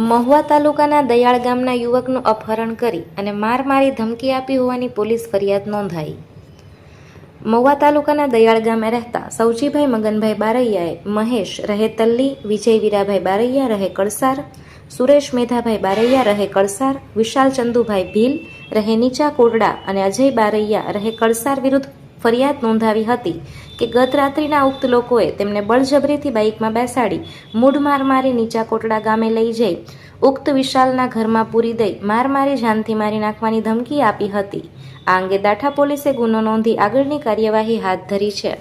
મહુવા તાલુકાના દયાળ ગામના યુવકનું અપહરણ કરી અને માર મારી ધમકી આપી હોવાની પોલીસ ફરિયાદ નોંધાઈ. મહુવા તાલુકાના દયાળ ગામે રહેતા સૌજીભાઈ મગનભાઈ બારૈયાએ મહેશ રહે તલ્લી, વિજય વીરાભાઈ બારૈયા રહે કળસાર, સુરેશ મેધાભાઈ બારૈયા રહે કળસાર, વિશાલ ચંદુભાઈ ભીલ રહે નીચા કોરડા અને અજય બારૈયા રહે કળસાર વિરુદ્ધ ફરિયાદ નોંધાવી હતી કે ગત રાત્રિના ઉક્ત લોકોએ તેમને બળજબરીથી બાઇકમાં બેસાડી મૂઢ માર મારી નીચા કોટડા ગામે લઈ જઈ ઉક્ત વિશાલના ઘરમાં પૂરી દઈ માર મારી જાનથી મારી નાખવાની ધમકી આપી હતી. આ અંગે દાઠા પોલીસે ગુનો નોંધી આગળની કાર્યવાહી હાથ ધરી છે.